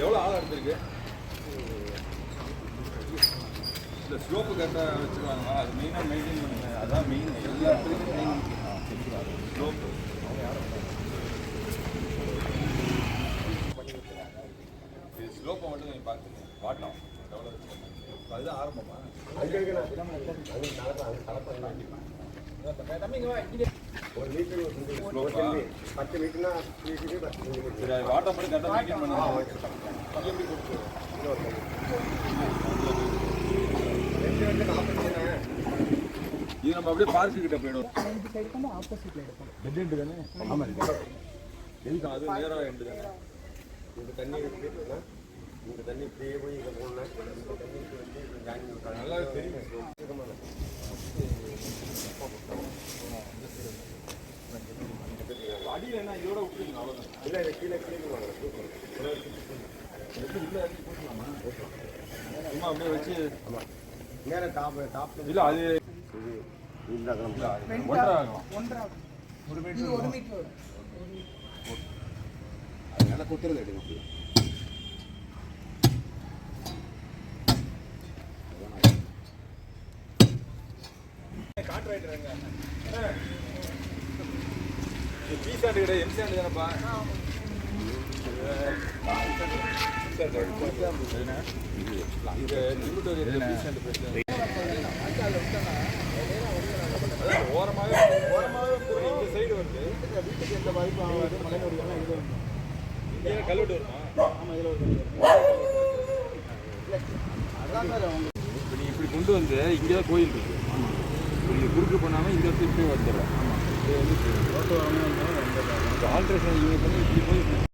எவ்வளோ ஆழம் எடுத்திருக்கு இல்லை ஸ்லோப்பு கரெக்டாக வச்சுருவாங்க அது மெயினாக மெயின்டைன் பண்ணுங்க. அதான் மெயின் எல்லா இடத்துலையும் மெயின் ஸ்லோப்பு இது ஸ்லோப்பை மட்டும் நீங்கள் பார்த்துங்க வாட்டம் எவ்வளோ அதுதான் ஆரம்பமா ஸ்லோப்பா பத்து மீட்டர்னா பத்து மட்டும் கரெக்டாக மெயின்டைன் ரெண்டு தானே இது நம்ம அப்படியே பார்க்கு கிட்ட போயிடும் ஆப்போசிட்ல தானே எதுக்கு அது நேராக எண்டு தானே? இந்த தண்ணி இந்த தண்ணி இப்படியே போய் இதை போடல இந்த தண்ணி வந்து நல்லா தெரியும். இல்லை அது இது இந்த கிளம்பு ஒன்றரை ஆகும் ஒன்றரை ஆகும். இது ஒரு மீட்டர் வரும் அது நல்லா குத்துறது எடுங்க பி சாண்டு கிடையாது எம் சாண்டு தானேப்பா லிமிட் பி சாண்டு பிரச்சனை ஓரமாகவே ஓரமாகவே போய் இந்த சைடு வந்து வீட்டுக்கு எந்த பாதிப்பும் ஆகாது மலை வருதுன்னா இது வந்து இங்கே கல்வெட்டு வருமா ஆமாம் இதில் ஒரு இப்போ நீ இப்படி கொண்டு வந்து இங்கே தான் கோயில் இருக்குது இது குறுக்கு பண்ணாமல் இந்த இடத்துல இப்படி வந்துடுறேன் ஆமாம் இது வந்து ஆல்ட்ரேஷன் இங்கே பண்ணி இப்படி போய்